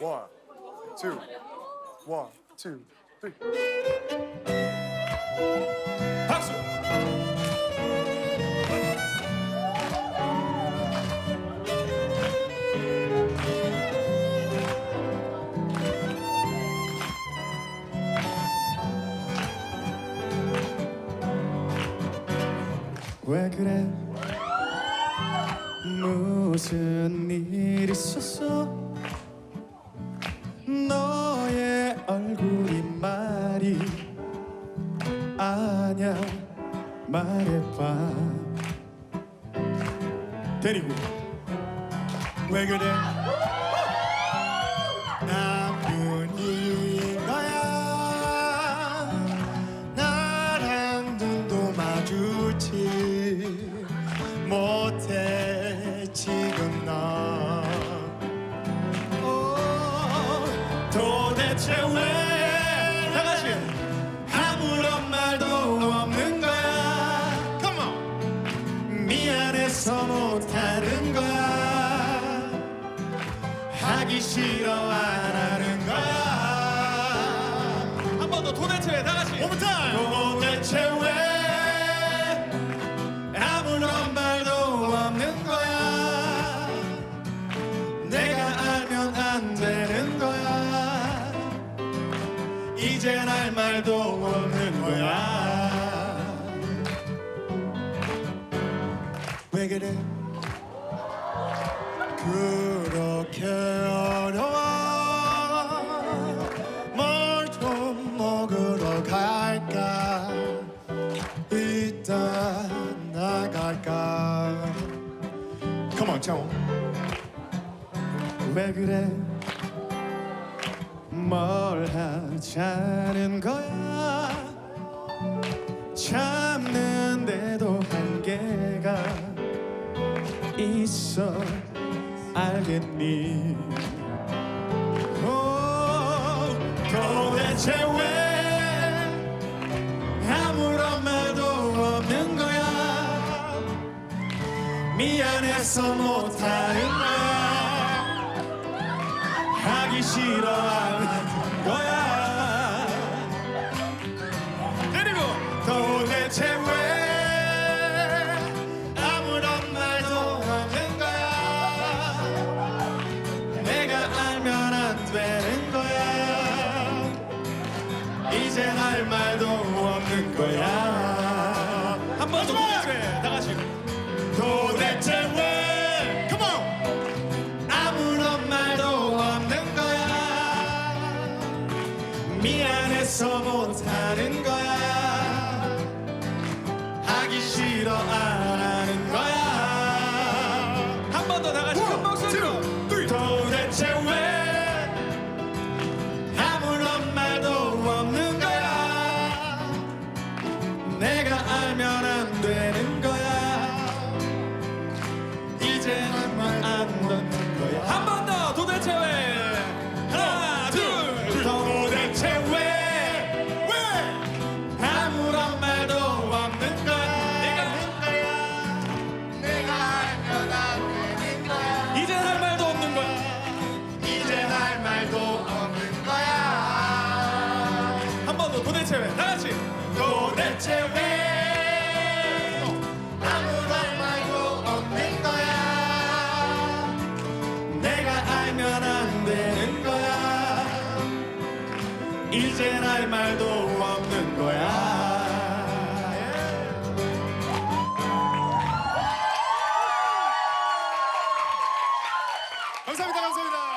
One, two, one, two, three. 박수. 왜 그래? 무슨 일 있었어? 너의 얼굴이 말이 아냐 말해봐 데리고 왜 그래? 도대체 왜 다같이. 아무런 말도 없는 거야. Come 미안해서 못하는 거야. 하기 싫어 안 하는 거야. 한 번 더 도대체 more time. 도 이젠 할 말도 없는 거야. 왜 그래? 그렇게 어려워. 뭘좀 먹으러 갈까? 이따 나갈까? Come on, Joe 왜 그래 뭘 하자는 거야. 참는데도 한계가 있어. 알겠니? 오, 도대체 왜 아무런 말도 없는 거야? 미안해서 못하는 거야 하기 싫어 하는 거야 미안해서 못하는 거야 하기 싫어 안 도대체 왜 다 같이. 도대체 왜 아무런 말도 없는 거야. 내가 알면 안 되는 거야. 이젠 할 말도 없는 거야. 감사합니다 감사합니다